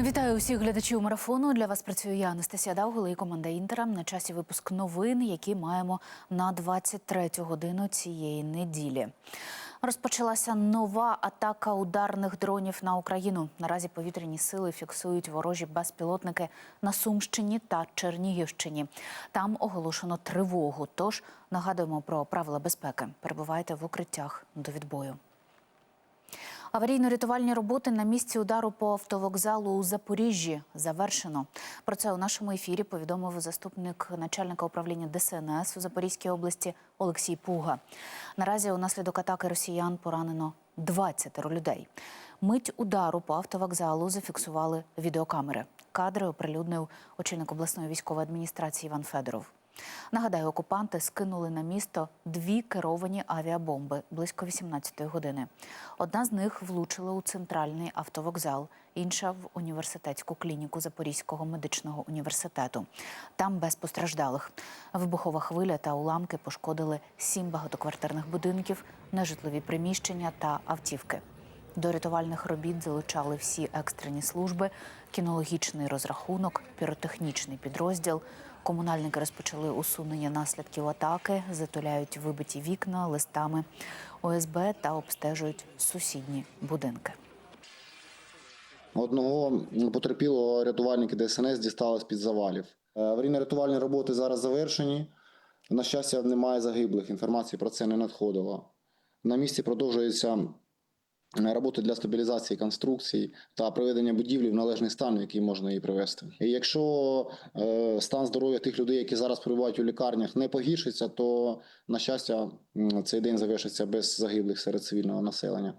Вітаю усіх глядачів марафону. Для вас працює я, Анастасія Давгола і команда Інтера. На часі випуск новин, які маємо на 23 годину цієї неділі. Розпочалася нова атака ударних дронів на Україну. Наразі повітряні сили фіксують ворожі безпілотники на Сумщині та Чернігівщині. Там оголошено тривогу. Тож нагадуємо про правила безпеки. Перебувайте в укриттях до відбою. Аварійно-рятувальні роботи на місці удару по автовокзалу у Запоріжжі завершено. Про це у нашому ефірі повідомив заступник начальника управління ДСНС у Запорізькій області Олексій Пуга. Наразі унаслідок атаки росіян поранено 20 людей. Мить удару по автовокзалу зафіксували відеокамери. Кадри оприлюднив очільник обласної військової адміністрації Іван Федоров. Нагадаю, окупанти скинули на місто дві керовані авіабомби близько 18-ї години. Одна з них влучила у центральний автовокзал, інша в університетську клініку Запорізького медичного університету. Там без постраждалих. Вибухова хвиля та уламки пошкодили сім багатоквартирних будинків, нежитлові приміщення та автівки. До рятувальних робіт залучали всі екстрені служби, кінологічний розрахунок, піротехнічний підрозділ. Комунальники розпочали усунення наслідків атаки, затуляють вибиті вікна листами ОСБ та обстежують сусідні будинки. Одного потерпілого рятувальники ДСНС дістали з-під завалів. Е, Аварійно-рятувальні роботи зараз завершені. На щастя, немає загиблих. Інформації про це не надходило. На місці продовжуються е, роботи для стабілізації конструкцій та приведення будівлі в належний стан, в який можна її привести. І якщо е, стан здоров'я тих людей, які зараз перебувають у лікарнях, не погіршиться, то на щастя цей день завершиться без загиблих серед цивільного населення.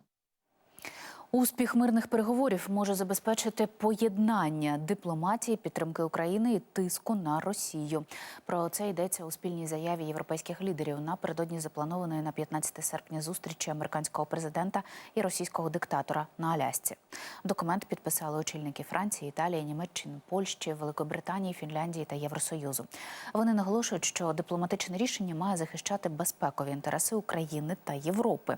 Успіх мирних переговорів може забезпечити поєднання дипломатії, підтримки України і тиску на Росію. Про це йдеться у спільній заяві європейських лідерів напередодні запланованої на 15 серпня зустрічі американського президента і російського диктатора на Алясці. Документ підписали очільники Франції, Італії, Німеччини, Польщі, Великобританії, Фінляндії та Євросоюзу. Вони наголошують, що дипломатичне рішення має захищати безпекові інтереси України та Європи,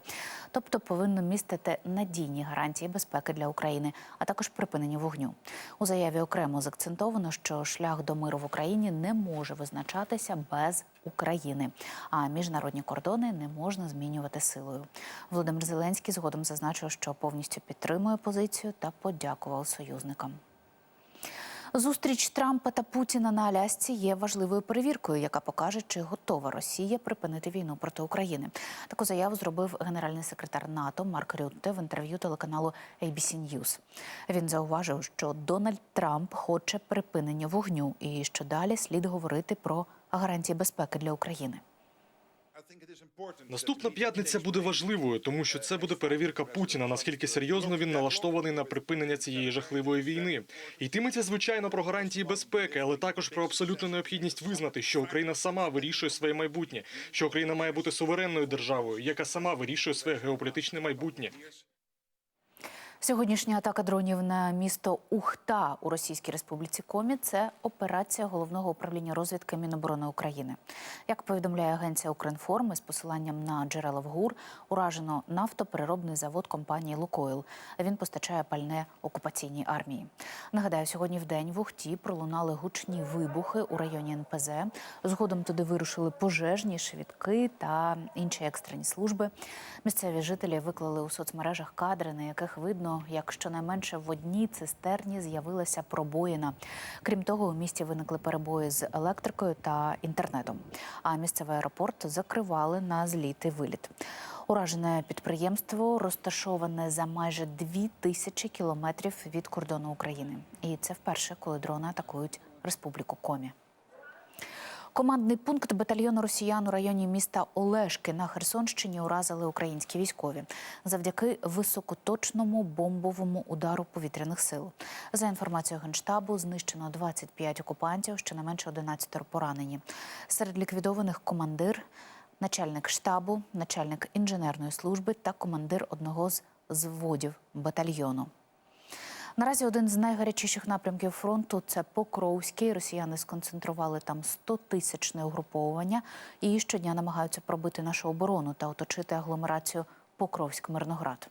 тобто повинно містити надійні гарантії безпеки для України, а також припинення вогню. У заяві окремо закцентовано, що шлях до миру в Україні не може визначатися без України, а міжнародні кордони не можна змінювати силою. Володимир Зеленський згодом зазначив, що повністю підтримує позицію та подякував союзникам. Зустріч Трампа та Путіна на Алясці є важливою перевіркою, яка покаже, чи готова Росія припинити війну проти України. Таку заяву зробив генеральний секретар НАТО Марк Рютте в інтерв'ю телеканалу ABC News. Він зауважив, що Дональд Трамп хоче припинення вогню і що далі слід говорити про гарантії безпеки для України. Наступна п'ятниця буде важливою, тому що це буде перевірка Путіна. Наскільки серйозно він налаштований на припинення цієї жахливої війни. Йтиметься звичайно про гарантії безпеки, але також про абсолютну необхідність визнати, що Україна сама вирішує своє майбутнє, що Україна має бути суверенною державою, яка сама вирішує своє геополітичне майбутнє. Сьогоднішня атака дронів на місто Ухта у Російській Республіці Комі це операція головного управління розвідки Міноборони України. Як повідомляє агенція Укрінформ із посиланням на джерела в ГУР, уражено нафтопереробний завод компанії Лукойл. Він постачає пальне окупаційній армії. Нагадаю, сьогодні в день в Ухті пролунали гучні вибухи у районі НПЗ. Згодом туди вирушили пожежні, швидки та інші екстрені служби. Місцеві жителі виклали у соцмережах кадри, на яких видно, як щонайменше в одній цистерні з'явилася пробоїна. Крім того, у місті виникли перебої з електрикою та інтернетом. А місцевий аеропорт закривали на зліт і виліт. Уражене підприємство розташоване за майже дві тисячі кілометрів від кордону України. І це вперше, коли дрони атакують Республіку Комі. Командний пункт батальйону росіян у районі міста Олешки на Херсонщині уразили українські військові завдяки високоточному бомбовому удару повітряних сил. За інформацією генштабу, знищено 25 окупантів, щонайменше 11 поранені. Серед ліквідованих командир, начальник штабу, начальник інженерної служби та командир одного з зводів батальйону. Наразі один з найгарячіших напрямків фронту це Покровський. Росіяни сконцентрували там 100-тисячне угруповування і щодня намагаються пробити нашу оборону та оточити агломерацію Покровськ-Мирноград.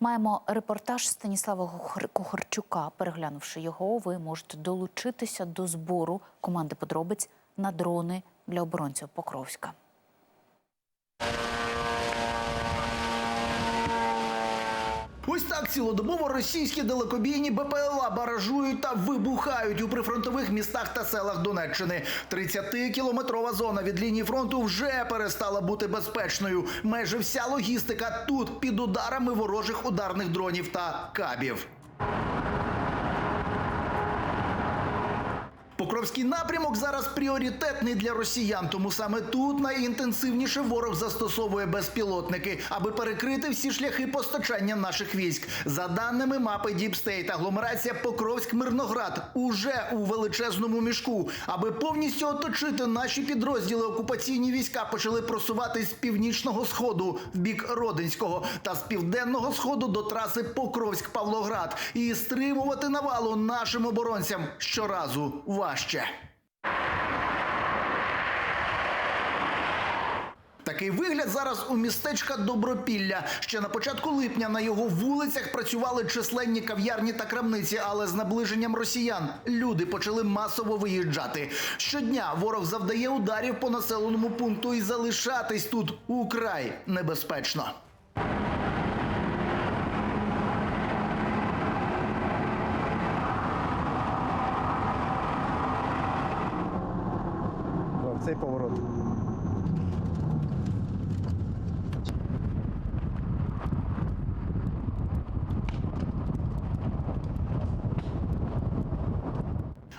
Маємо репортаж Станіслава Кухар- Кухарчука. Переглянувши його, ви можете долучитися до збору команди подробиць на дрони для оборонців Покровська. Ось так цілодобово російські далекобійні БПЛА баражують та вибухають у прифронтових містах та селах Донеччини. 30-кілометрова зона від лінії фронту вже перестала бути безпечною. Майже вся логістика тут під ударами ворожих ударних дронів та кабів. Покровський напрямок зараз пріоритетний для росіян, тому саме тут найінтенсивніше ворог застосовує безпілотники, аби перекрити всі шляхи постачання наших військ. За даними мапи Діпстейт, агломерація Покровськ-Мирноград уже у величезному мішку. Аби повністю оточити наші підрозділи, окупаційні війська почали просуватись з північного сходу в бік Родинського та з південного сходу до траси Покровськ-Павлоград і стримувати навалу нашим оборонцям щоразу важче. Такий вигляд зараз у містечка Добропілля. Ще на початку липня на його вулицях працювали численні кав'ярні та крамниці, але з наближенням росіян люди почали масово виїжджати. Щодня ворог завдає ударів по населеному пункту і залишатись тут украй небезпечно. Цей поворот.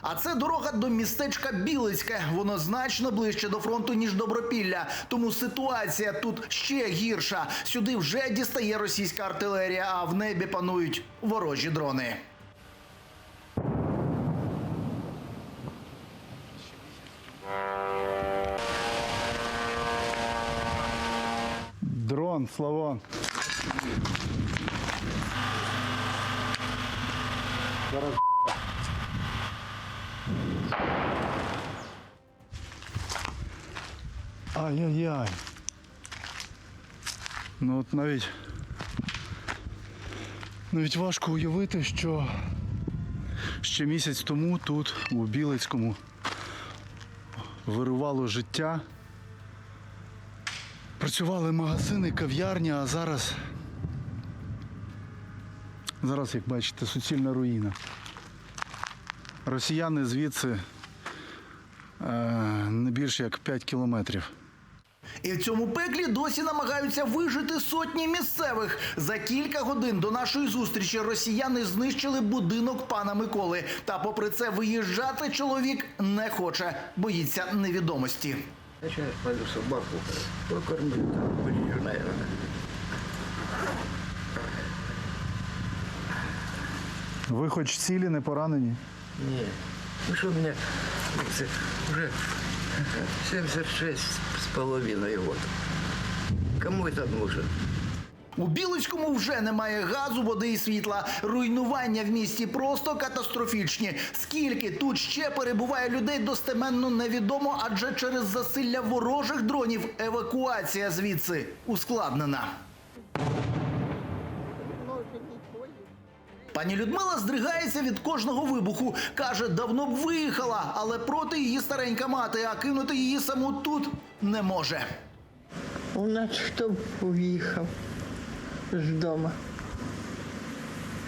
А це дорога до містечка Білицьке. Воно значно ближче до фронту, ніж Добропілля. Тому ситуація тут ще гірша. Сюди вже дістає російська артилерія, а в небі панують ворожі дрони. Дрон, Славон. Ай-яй-яй. Ну от навіть навіть важко уявити, що ще місяць тому тут, у Білицькому, вирувало життя. Працювали магазини, кав'ярні, а зараз. Зараз, як бачите, суцільна руїна. Росіяни звідси е, не більше як 5 кілометрів. І в цьому пеклі досі намагаються вижити сотні місцевих. За кілька годин до нашої зустрічі росіяни знищили будинок пана Миколи. Та, попри це, виїжджати чоловік не хоче, боїться невідомості. Сейчас пойду собаку покормлю, там будешь, наверное. Ви хоч цілі, не поранені? Нет. Ну что мне это, уже 76 с половиной год. Кому это нужен? У Білицькому вже немає газу, води і світла. Руйнування в місті просто катастрофічні. Скільки тут ще перебуває людей, достеменно невідомо, адже через засилля ворожих дронів евакуація звідси ускладнена. Пані Людмила здригається від кожного вибуху. Каже, давно б виїхала, але проти її старенька мати, а кинути її саму тут не може. У нас хто уїхав з дому?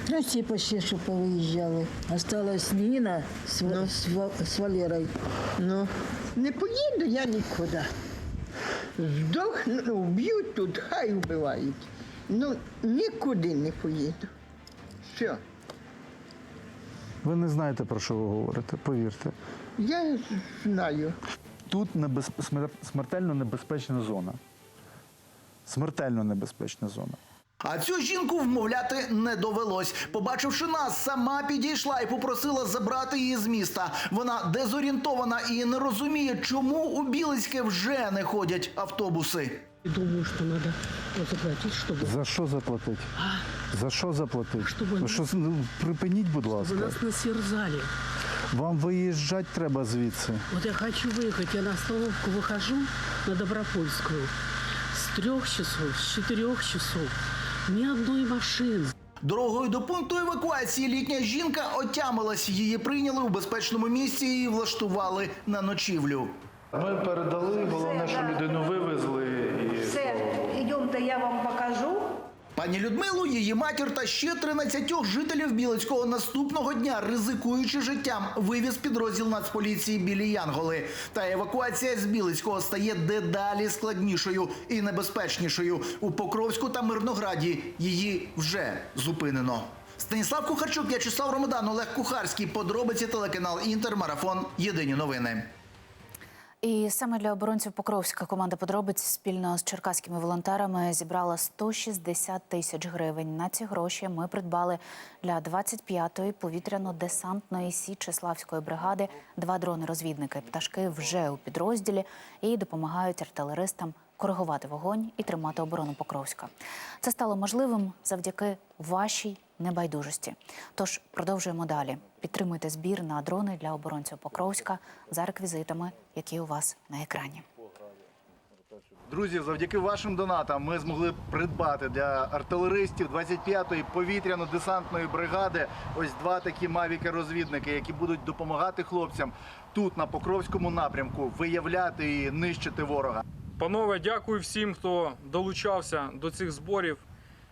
Ну, всі почти що повиїжджали. Осталась Ніна з, Ва- з, з Валерою. Ну, не поїду я нікуди. Здохну, ну, вб'ють тут, хай вбивають. Ну, нікуди не поїду. Все, Ви не знаєте, про що ви говорите, повірте. я знаю. Тут небез... смер- смертельно небезпечна зона. Смертельно небезпечна зона. А цю жінку вмовляти не довелось. Побачивши нас, сама підійшла і попросила забрати її з міста. Вона дезорієнтована і не розуміє, чому у Білицьке вже не ходять автобуси. Думаю, что надо вот заплатить, чтобы, За що заплатити? За що заплатити? Щоб Ви що, ну, припиніть, будь ласка. вы нас насерзали. Вам виїжджати треба звідси. Вот я хочу выехать, я на остановку выхожу на Добропольскую с трех часов, с четырех часов. Ни одної машини. Дорогою до пункту евакуації літня жінка отямилась. Її прийняли у безпечному місці і влаштували на ночівлю. Ми передали, головне, що людину вивезли. І... Все, идемте, я вам покажу. Пані Людмилу, її матір та ще 13 жителів Білицького наступного дня, ризикуючи життям, вивіз підрозділ Нацполіції білі Янголи. Та евакуація з Білицького стає дедалі складнішою і небезпечнішою. У Покровську та Мирнограді її вже зупинено. Станіслав Кухарчук, В'ячеслав Ромадан, Олег Кухарський. Подробиці телеканал Інтер. Марафон. Єдині новини. І саме для оборонців Покровська команда подробиць спільно з черкаськими волонтерами зібрала 160 тисяч гривень. На ці гроші ми придбали для 25-ї повітряно-десантної Січеславської бригади два дрони-розвідники. Пташки вже у підрозділі і допомагають артилеристам коригувати вогонь і тримати оборону Покровська. Це стало можливим завдяки вашій небайдужості. Тож продовжуємо далі. Підтримуйте збір на дрони для оборонців Покровська за реквізитами, які у вас на екрані. Друзі, завдяки вашим донатам ми змогли придбати для артилеристів 25-ї повітряно-десантної бригади ось два такі мавіки-розвідники, які будуть допомагати хлопцям тут, на Покровському напрямку, виявляти і нищити ворога. Панове, дякую всім, хто долучався до цих зборів.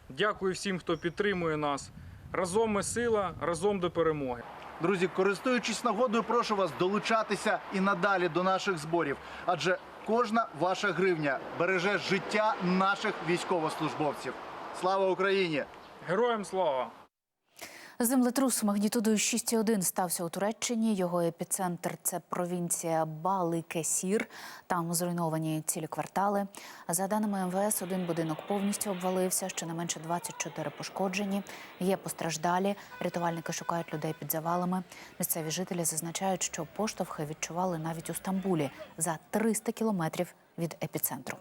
Дякую всім, хто підтримує нас. Разом ми сила, разом до перемоги. Друзі, користуючись нагодою, прошу вас долучатися і надалі до наших зборів, адже кожна ваша гривня береже життя наших військовослужбовців. Слава Україні! Героям слава! Землетрус магнітудою 6,1 стався у Туреччині. Його епіцентр це провінція Баликесір. Там зруйновані цілі квартали. За даними МВС, один будинок повністю обвалився. Щонайменше 24 пошкоджені. Є постраждалі. Рятувальники шукають людей під завалами. Місцеві жителі зазначають, що поштовхи відчували навіть у Стамбулі за 300 кілометрів від епіцентру.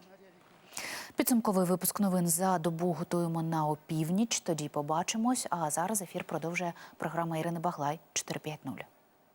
Підсумковий випуск новин за добу готуємо на опівніч. Тоді побачимось. А зараз ефір продовжує програма Ірини Баглай 450.